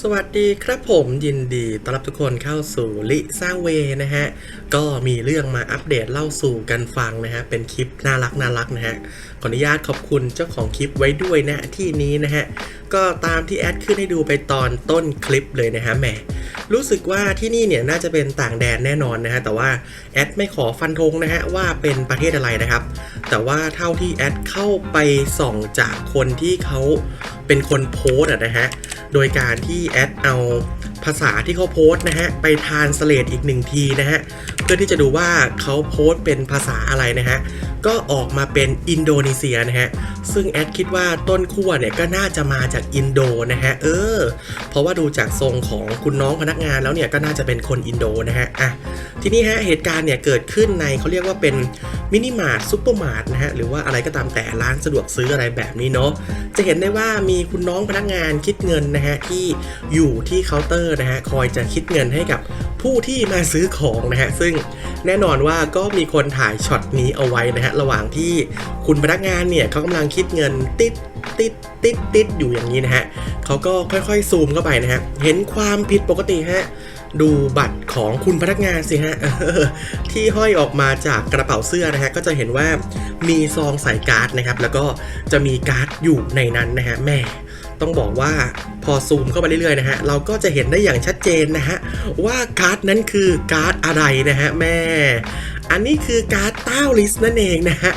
สวัสดีครับผมยินดีต้อนรับทุกคนเข้าสู่ลิซ่าเวนะฮะ ก็มีเรื่องมาอัปเดตเล่าสู่กันฟังนะฮะ เป็นคลิปน่ารักน่ารักนะฮะ ขออนุญาตขอบคุณเจ้าของคลิปไว้ด้วยนะที่นี้นะฮะ ก็ตามที่แอดขึ้นให้ดูไปตอนต้นคลิปเลยนะฮะแหมรู้สึกว่าที่นี่เนี่ยน่าจะเป็นต่างแดนแน่นอนนะฮะ แต่ว่าแอดไม่ขอฟันธงนะฮะว่าเป็นประเทศอะไรนะครับ แต่ว่าเท่าที่แอดเข้าไปส่องจากคนที่เขาเป็นคนโพสอะนะฮะ โดยการที่แอดเอาภาษาที่เขาโพสต์นะฮะไปทานสเลดอีกหนึ่งทีนะฮะเพื่อที่จะดูว่าเขาโพสต์เป็นภาษาอะไรนะฮะก็ออกมาเป็นอินโดนีเซียนะฮะซึ่งแอดคิดว่าต้นขั้วเนี่ยก็น่าจะมาจากอินโดนะฮะเออ เพราะว่าดูจากทรงของคุณน้องพนักงานแล้วเนี่ยก็น่าจะเป็นคนอินโดนะฮะอะทีนี้ฮะเหตุการณ์เนี่ยเกิดขึ้นในเขาเรียกว่าเป็นมินิมาร์ทซุปเปอร์มาร์ทนะฮะหรือว่าอะไรก็ตามแต่ร้านสะดวกซื้ออะไรแบบนี้เนาะจะเห็นได้ว่ามีคุณน้องพนักงานคิดเงินนะฮะที่อยู่ที่เคาน์เตอร์นะฮะคอยจะคิดเงินให้กับผู้ที่มาซื้อของนะฮะซึ่งแน่นอนว่าก็มีคนถ่ายช็อตนี้เอาไว้นะฮะระหว่างที่คุณพนักงานเนี่ยเขากำลังคิดเงินติดติดติดติดอยู่อย่างนี้นะฮะเขาก็ค่อยๆซูมเข้าไปนะฮะเห็นความผิดปกติฮะ ดูบัตรของคุณพนักงานสิฮะที่ห้อยออกมาจากกระเป๋าเสื้อนะฮะก็จะเห็นว่ามีซองใส่การ์ดนะครับ แล้วก็จะมีการ์ดอยู่ในนั้นนะฮะแม่ต้องบอกว่าพอซูมเข้าไปเรื่อยๆนะฮะเราก็จะเห็นได้อย่างชัดเจนนะฮะว่าการ์ดนั้นคือการ์ดอะไรนะฮะแม่ อันนี้คือการ์ดเต้าลิสนั่นเองนะฮะ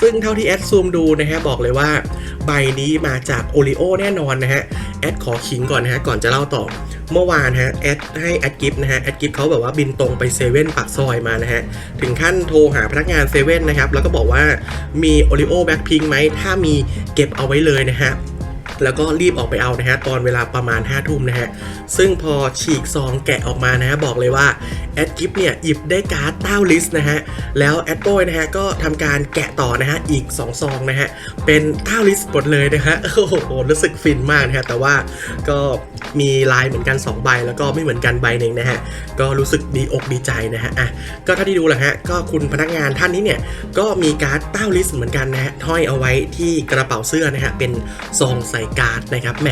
ซึ่งเท่าที่แอดซูมดูนะฮะบอกเลยว่า ใบนี้มาจากโอริโอแน่นอนนะฮะ แอดขอขิงก่อนนะฮะก่อนจะเล่าต่อ เมื่อวานฮะแอดให้แอดกิฟนะฮะแอดกิฟเขาแบบว่าบินตรงไปเซเว่นปากซอยมานะฮะถึงขั้นโทรหาพนักงานเซเว่นนะครับแล้วก็บอกว่ามีโอริโอแบ็คพิงไหมถ้ามีเก็บเอาไว้เลยนะฮะ แล้วก็รีบออกไปเอานะฮะตอนเวลาประมาณ5้าทุ่มนะฮะซึ่งพอฉีกซองแกะออกมานะฮะบอกเลยว่าแอดกิฟเนี่ยหยิบได้การ์ดเต้าลิสต์นะฮะแล้วแอดโบยนะฮะก็ทำการแกะต่อนะฮะอีก 2 ซองนะฮะเป็นเต้าลิสต์หมดเลยนะฮะโอ้โหรู้สึกฟินมากนะฮะแต่ว่าก็ มีลายเหมือนกัน 2 ใบ แล้วก็ไม่เหมือนกันใบหนึ่งนะฮะ ก็รู้สึกดีอกดีใจนะฮะ อะ ก็ถ้าที่ดูแหละฮะ ก็คุณพนักงานท่านนี้เนี่ย ก็มีการ์ดเต้าลิสต์เหมือนกันนะฮะห้อยเอาไว้ที่กระเป๋าเสื้อนะฮะ เป็นซองใส่การ์ดนะครับแหม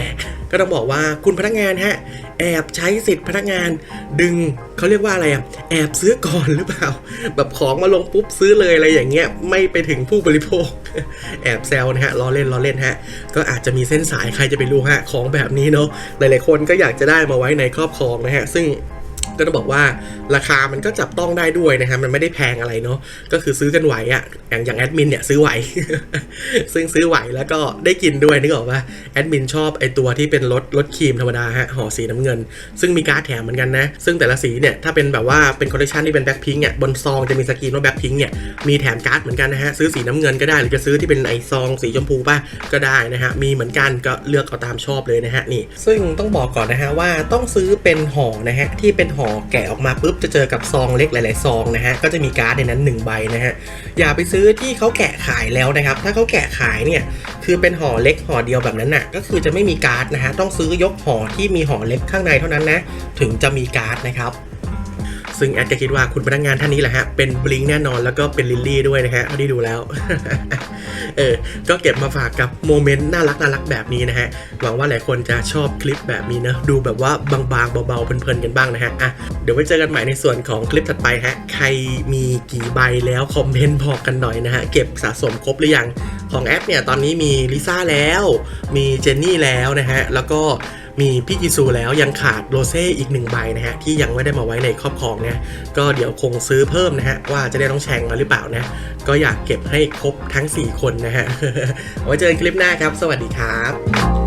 ก็ต้องบอกว่าคุณพนักงานฮะ แอบใช้สิทธิ์พนักงานดึงเขาเรียกว่าอะไรอะ แอบซื้อก่อนหรือเปล่า แบบของมาลงปุ๊บซื้อเลยอะไรอย่างเงี้ย ไม่ไปถึงผู้บริโภค แอบแซวนะฮะ ล้อเล่นล้อเล่นฮะ ก็อาจจะมีเส้นสายใครจะไปรู้ฮะ ของแบบนี้เนาะ หลายคนก็อยากจะได้มาไว้ในครอบครองนะฮะ ซึ่ง ก็ต้องบอกว่าราคามันก็จับต้องได้ด้วยนะฮะมันไม่ได้แพงอะไรเนาะก็คือซื้อกันไหวอะ่ะอย่างอย่างแอดมินเนี่ยซื้อไหว ซึ่งซื้อไหวแล้วก็ได้กินด้วยนึกออกว่าแอดมินชอบไอตัวที่เป็นรสรสครีมธรรมดาฮะห่อสีน้ำเงิน ซึ่งมีการ์ดแถมเหมือนกันนะ ซึ่งแต่ละสีเนี่ยถ้าเป็นแบบว่าเป็นคอลเลคชันที่เป็นแบ็คพิงเนี่ยบนซองจะมีสกรีนว่าแบ็คพิงเนี่ยมีแถมการ์ดเหมือนกันนะฮะซื้อสีน้ำเงินก็ได้หรือจะซื้อที่เป็นไอซองสีชมพูป่ะก็ได้นะฮะมีเหมือนกันก็เลือกเอาตามชอบเลยนะฮะนี่ ซึ่งต้องบอกก่อนนะฮะว่าต้องซื้อเป็นห่อนะฮะที่เป็นห่อแกะออกมาปุ๊บจะเจอกับซองเล็กหลาย ๆ ซองนะฮะก็จะมีการ์ดในนั้น 1 ใบนะฮะอย่าไปซื้อที่เขาแกะขายแล้วนะครับ ถ้าเขาแกะขายเนี่ยคือเป็นห่อเล็กห่อเดียวแบบนั้นน่ะก็คือจะไม่มีการ์ดนะฮะต้องซื้อยกห่อที่มีห่อเล็กข้างในเท่านั้นนะถึงจะมีการ์ดนะครับ ซึ่งแอดก็คิดว่าคุณพนักงานท่านนี้แหละฮะ เป็นบลิงแน่นอนแล้วก็เป็นลิลลี่ด้วยนะฮะเท่าที่ดูแล้ว เออ ก็เก็บมาฝากกับโมเมนต์น่ารักน่ารักแบบนี้นะฮะ หวังว่าหลายคนจะชอบคลิปแบบนี้นะดูแบบว่าบางๆเบาๆเพลินๆกันบ้างนะฮะอะเดี๋ยวไว้เจอกันใหม่ในส่วนของคลิปถัดไปฮะ ใครมีกี่ใบแล้วคอมเมนต์บอกกันหน่อยนะฮะ เก็บสะสมครบหรือยังของแอปเนี่ยตอนนี้มีลิซ่าแล้ว มีเจนนี่แล้วนะฮะแล้วก็ มีพี่จิซูแล้วยังขาดโรเซ่อีกหนึ่งใบนะฮะที่ยังไม่ได้มาไว้ในครอบครองนะก็เดี๋ยวคงซื้อเพิ่มนะฮะว่าจะได้ต้องแชงมาหรือเปล่านะก็อยากเก็บให้ครบทั้ง 4 คนนะฮะไว้เจอกันคลิปหน้าครับ สวัสดีครับ